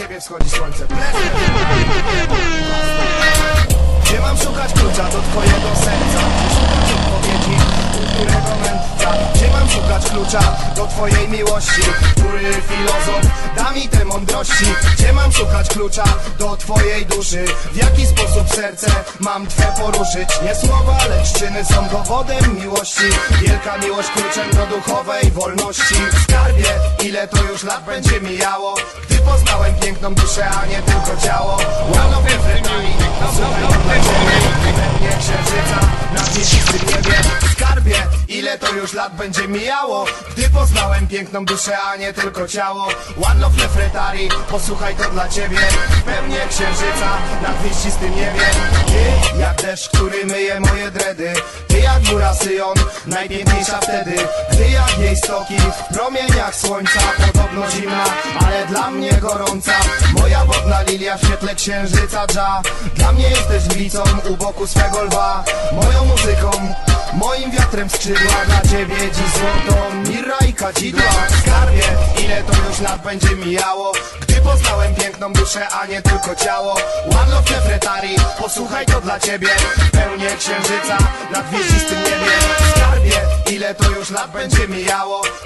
ciebie wschodzi słońce Gdzie mam szukać klucza do twojego serca? Szukać odpowiedzi, u którego mędrca Gdzie mam szukać klucza do twojej miłości? Który filozof da mi te mądrości? Gdzie mam szukać klucza do twojej duszy? W jaki sposób serce mam twe poruszyć? Nie słowa, lecz czyny są dowodem miłości Wielka miłość kluczem do duchowej wolności Skarbie, ile to już lat będzie mijało? Gdy poznałem piękną duszę, a nie tylko ciało. Łano refrenami, Pełnie księżyca. Na wieczystym niebie Skarbie, ile to już lat będzie mijało? Gdy poznałem piękną duszę, a nie tylko ciało. One love Nefretari, posłuchaj to dla ciebie. Pełnie księżyca na gwieździstym niebie. Ty jak deszcz, który myje moje dredy. Ty jak góra Syjon, najpiękniejsza wtedy. Ty jak w promieniach słońca Podobno zimna, ale dla mnie gorąca. Moja wodna lilia w świetle księżyca dża Dla mnie jesteś glicą u boku swego lwa. Moją muzyką, moim wiatrem skrzydła. Dla ciebie dziś złotą, mirra i kadzidła. Skarbie, ile to już lat będzie mijało? Gdy poznałem piękną duszę, a nie tylko ciało. One love posłuchaj to dla ciebie. Pełnie księżyca na gwieździstym niebie to już lat będzie mijało